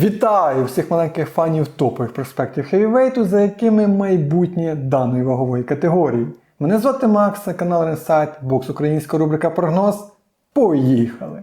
Вітаю всіх маленьких фанів топових проспектів хевівейту, за якими майбутнє даної вагової категорії. Мене звати Макс, це канал Ренсайт, бокс українська рубрика Прогноз. Поїхали!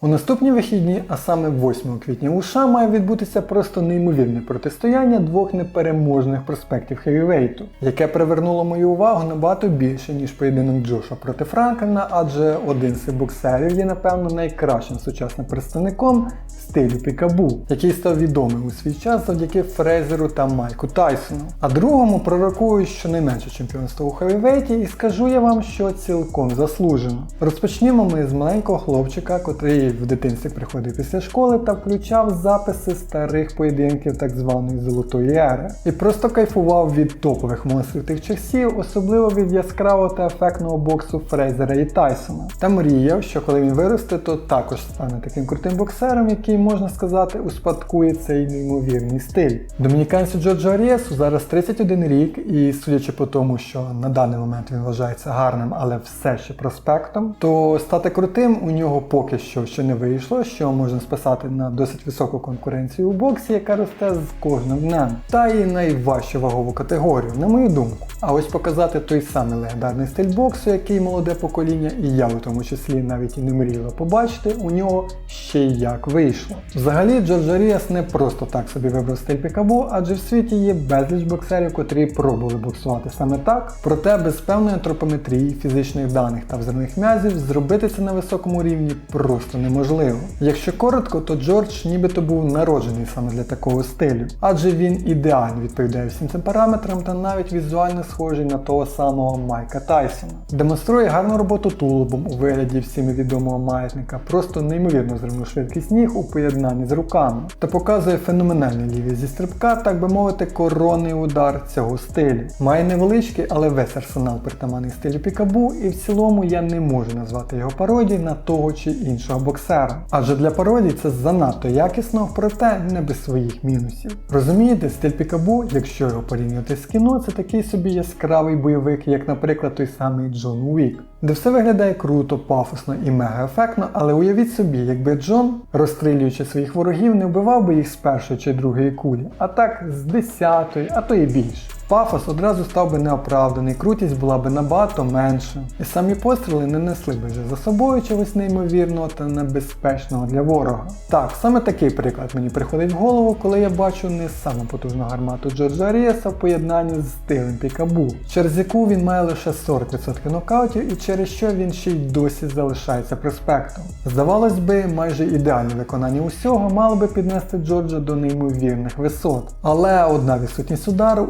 У наступні вихідні, а саме 8 квітня у США, має відбутися просто неймовірне протистояння двох непереможних проспектів хевівейту, яке привернуло мою увагу набагато більше, ніж поєдинок Джоша проти Франкліна, адже один з боксерів є, напевно, найкращим сучасним представником стилю Пікабу, який став відомим у свій час завдяки Фрейзеру та Майку Тайсону. А другому пророкую щонайменше чемпіонство у хевівейті, і скажу я вам, що цілком заслужено. Розпочнімо ми з маленького хлопчика, котрий в дитинстві приходив після школи та включав записи старих поєдинків так званої золотої ери. І просто кайфував від топових монстрів тих часів, особливо від яскравого та ефектного боксу Фрейзера і Тайсона. Та мріяв, що коли він виросте, то також стане таким крутим боксером, який, можна сказати, успадкує цей неймовірний стиль. Домініканцю Джорджо Арієсу зараз 31 рік, і судячи по тому, що на даний момент він вважається гарним, але все ще проспектом, то стати крутим у нього поки що ще не вийшло, що можна списати на досить високу конкуренцію у боксі, яка росте з кожним днем, та і найважчу вагову категорію, на мою думку. А ось показати той самий легендарний стиль боксу, який молоде покоління, і я в тому числі навіть і не мріяла побачити, у нього ще й як вийшло. Взагалі, Джордж Аріас не просто так собі вибрав стиль Пікабу, адже в світі є безліч боксерів, котрі пробували боксувати саме так. Проте без певної антропометрії, фізичних даних та взривних м'язів зробити це на високому рівні просто неможливо. Якщо коротко, то Джордж нібито був народжений саме для такого стилю, адже він ідеально відповідає всім цим параметрам та навіть візуально схожий на того самого Майка Тайсона. Демонструє гарну роботу тулубом у вигляді всіми відомого маятника, просто неймовірно зривну швидкість ніг у поєднанні з руками, та показує феноменальний ліві зі стрибка, так би мовити, коронний удар цього стилю. Має невеличкий, але весь арсенал притаманний стилю Пікабу, і в цілому я не можу назвати його пародією на того чи іншого боксера. Адже для пародії це занадто якісно, проте не без своїх мінусів. Розумієте, стиль Пікабу, якщо його порівнювати з кіно, це такий собі яскравий бойовик, як, наприклад, той самий Джон Уік. Де все виглядає круто, пафосно і мега ефектно, але уявіть собі, якби Джон, розстрілюючи своїх ворогів, не вбивав би їх з першої чи другої кулі, а так з десятої, а то і більше. Пафос одразу став би неоправданий, крутість була би набагато менша, і самі постріли не несли би вже за собою чогось неймовірного та небезпечного для ворога. Так, саме такий приклад мені приходить в голову, коли я бачу не саму потужну гармату Джорджа Аріаса в поєднанні з стилем Пікабу, через яку він має лише 40% нокаутів і через що він ще й досі залишається проспектом. Здавалось би, майже ідеальне виконання усього мало би піднести Джорджа до неймовірних висот. Але одна відсутність удару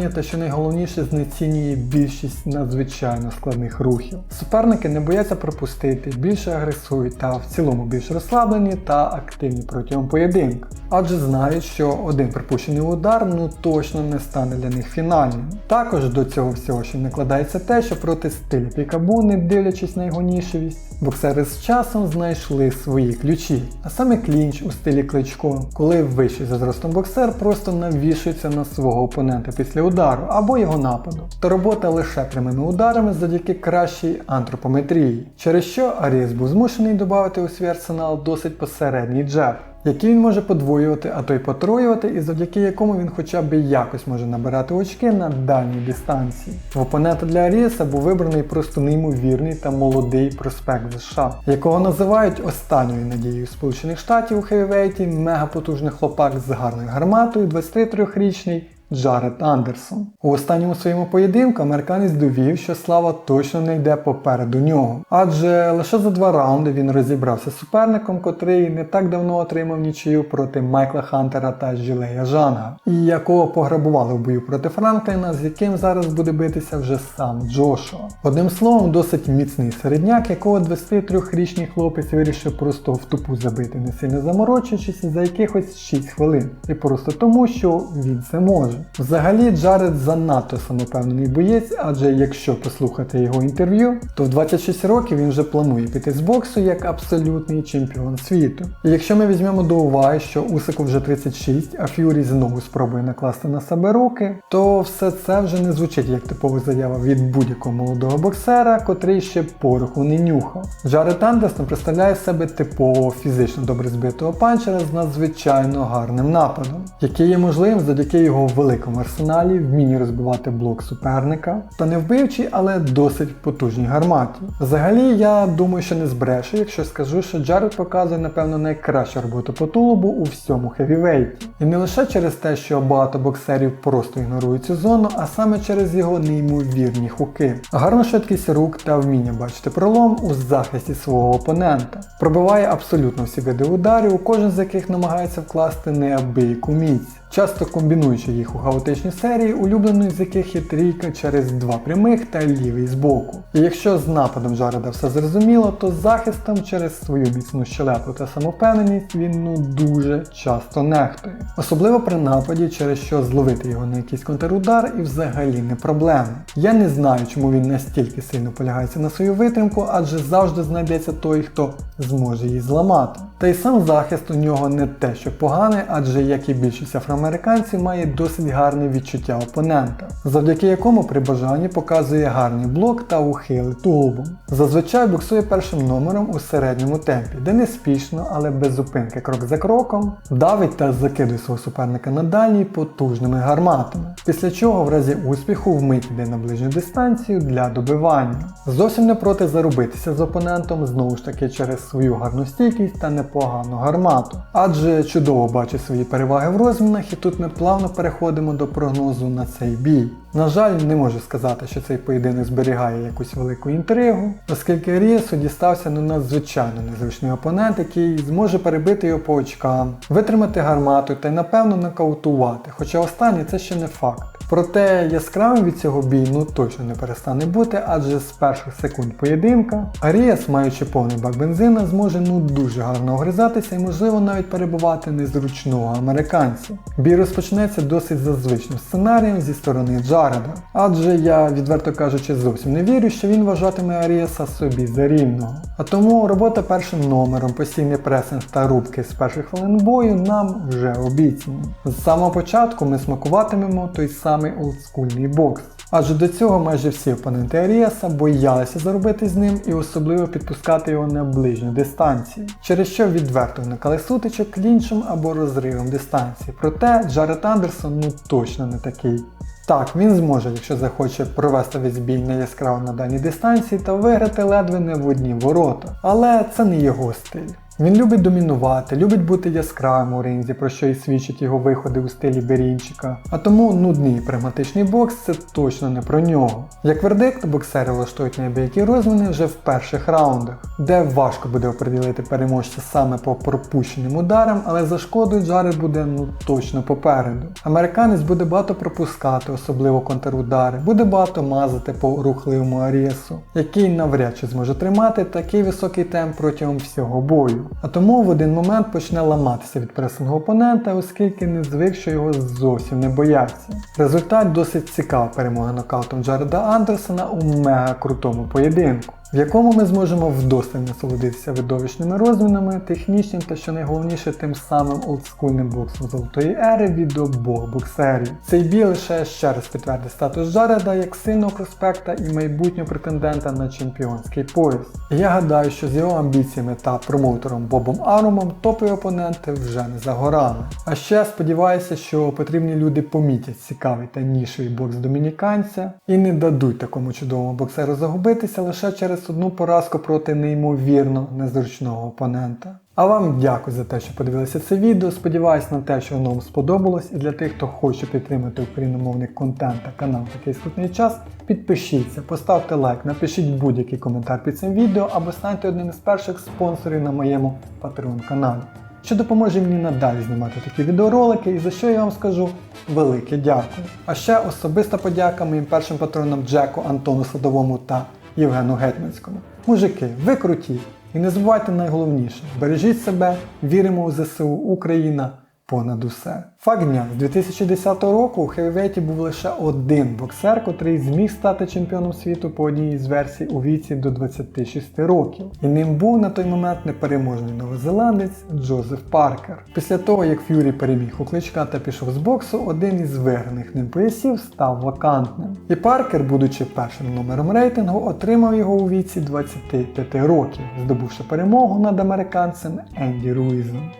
ускладнює та що найголовніше знецінює більшість надзвичайно складних рухів. Суперники не бояться пропустити, більше агресують та в цілому більш розслаблені та активні протягом поєдинку. Адже знають, що один припущений удар ну точно не стане для них фінальним. Також до цього всього ще накладається те, що проти стилю Пікабу, не дивлячись на його нішевість, боксери з часом знайшли свої ключі. А саме клінч у стилі кличко, коли вищий за зростом боксер просто навішується на свого опонента після удару або його нападу. Та робота лише прямими ударами завдяки кращій антропометрії, через що Аріс був змушений додати у свій арсенал досить посередній джеб який він може подвоювати, а то й потроювати, і завдяки якому він хоча б якось може набирати очки на дальній дистанції. В опонента для Аріса був вибраний просто неймовірний та молодий проспект США, якого називають останньою надією Сполучених Штатів у хевівейті, мегапотужний хлопак з гарною гарматою, 23-річний Джаред Андерсон. У останньому своєму поєдинку американець довів, що слава точно не йде попереду нього. Адже лише за два раунди він розібрався з суперником, котрий не так давно отримав нічию проти Майкла Хантера та Жилея Жанга, і якого пограбували в бою проти Франкліна, з яким зараз буде битися вже сам Джошуа. Одним словом, досить міцний середняк, якого 23-річний хлопець вирішив просто в тупу забити, не сильно заморочуючись за якихось 6 хвилин. І просто тому, що він це може. Взагалі, Джаред занадто самопевнений боєць, адже якщо послухати його інтерв'ю, то в 26 років він вже планує піти з боксу як абсолютний чемпіон світу. І якщо ми візьмемо до уваги, що Усику вже 36, а Ф'юрі знову спробує накласти на себе руки, то все це вже не звучить як типова заява від будь-якого молодого боксера, котрий ще пороху не нюхав. Джаред Андерсон представляє себе типового фізично добре збитого панчера з надзвичайно гарним нападом, який є можливим завдяки його великому арсеналі, вмінні розбивати блок суперника та не вбивчий, але досить потужній гарматі. Взагалі, я думаю, що не збрешу, якщо скажу, що Джаред показує, напевно, найкращу роботу по тулубу у всьому хевівейті. І не лише через те, що багато боксерів просто ігнорують цю зону, а саме через його неймовірні хуки. Гарна швидкість рук та вміння бачити пролом у захисті свого опонента. Пробиває абсолютно всі види ударів, кожен з яких намагається вкласти неабияку міць. Часто комбінуючи їх у хаотичній серії, улюбленою з яких є трійка через два прямих та лівий збоку. І якщо з нападом Джареда все зрозуміло, то з захистом через свою міцну щелепу та самовпевненість він ну дуже часто нехтує. Особливо при нападі, через що зловити його на якийсь контрудар і взагалі не проблема. Я не знаю, чому він настільки сильно полягається на свою витримку, адже завжди знайдеться той, хто зможе її зламати. Та й сам захист у нього не те, що поганий, адже як і більшість афроамериканців має досить гарне відчуття опонента, завдяки якому при бажанні показує гарний блок та ухили тулубом. Зазвичай боксує першим номером у середньому темпі, де неспішно, але без зупинки крок за кроком, давить та закидує свого суперника на дальній потужними гарматами, після чого в разі успіху вмить йде на ближню дистанцію для добивання. Зовсім не проти зарубитися з опонентом, знову ж таки через свою гарну стійкість та непогану гармату. Адже чудово бачить свої переваги в розмінах і тут ми плавно переходимо до прогнозу на цей бій. На жаль, не можу сказати, що цей поєдинок зберігає якусь велику інтригу, оскільки Ріасу дістався ну надзвичайно незручний опонент, який зможе перебити його по очкам, витримати гармату та й напевно нокаутувати, хоча останнє це ще не факт. Проте яскравим від цього бій ну точно не перестане бути, адже з перших секунд поєдинка Аріас, маючи повний бак бензина, зможе ну дуже гарно огризатися і можливо навіть перебувати незручного американця. Бій розпочнеться досить за звичним сценарієм зі сторони Джареда, адже я, відверто кажучи, зовсім не вірю, що він вважатиме Аріаса собі за рівного. А тому робота першим номером, постійний пресинг та рубки з перших хвилин бою нам вже обіцяні. З самого початку ми смакуватимемо той самий олдскульний бокс. Адже до цього майже всі опоненти Аріаса боялися заробити з ним і особливо підпускати його на ближню дистанцію, через що відверто виникали сутичок клінчем або розривом дистанції. Проте Джаред Андерсон ну точно не такий. Так, він зможе, якщо захоче провести весь бій не яскраво на даній дистанції та виграти ледве не в одні ворота. Але це не його стиль. Він любить домінувати, любить бути яскравим у ринзі, про що і свідчать його виходи у стилі Берінчика. А тому нудний прагматичний бокс це точно не про нього. Як вердикт, боксери влаштують неабиякі розміни вже в перших раундах, де важко буде оприділити переможця саме по пропущеним ударам, але за шкодою Джаред буде ну точно попереду. Американець буде багато пропускати, особливо контрудари, буде багато мазати по рухливому Аріасу, який навряд чи зможе тримати такий високий темп протягом всього бою. А тому в один момент почне ламатися від пресингу опонента, оскільки не звик, що його зовсім не бояться. Результат досить цікава перемога нокаутом Джареда Андерсона у мега крутому поєдинку. В якому ми зможемо вдосталь насолодитися видовищними розмінами, технічним та що найголовніше тим самим олдскульним боксом золотої ери від обох боксерів. Цей бій лише ще раз підтвердить статус Джареда як сильного проспекта і майбутнього претендента на чемпіонський пояс. Я гадаю, що з його амбіціями та промоутером Бобом Арумом топові опоненти вже не за горами. А ще сподіваюся, що потрібні люди помітять цікавий та нішевий бокс домініканця і не дадуть такому чудовому боксеру загубитися лише через одну поразку проти неймовірно незручного опонента. А вам дякую за те, що подивилися це відео. Сподіваюсь на те, що воно вам сподобалось. І для тих, хто хоче підтримати україномовний контент та канал такий скрутний час, підпишіться, поставте лайк, напишіть будь-який коментар під цим відео або станьте одним із перших спонсорів на моєму Patreon каналі, що допоможе мені надалі знімати такі відеоролики і за що я вам скажу велике дякую. А ще особиста подяка моїм першим патронам Джеку, Антону Садовому та Євгену Гетьманському. Мужики, ви круті! І не забувайте найголовніше: бережіть себе, віримо у ЗСУ Україна, понад усе. Факт дня з 2010 року у хевівейті був лише один боксер, котрий зміг стати чемпіоном світу по одній із версій у віці до 26 років. І ним був на той момент непереможний новозеландець Джозеф Паркер. Після того, як Ф'юрі переміг у кличка та пішов з боксу, один із виграних ним поясів став вакантним. І Паркер, будучи першим номером рейтингу, отримав його у віці 25 років, здобувши перемогу над американцем Енді Руїзом.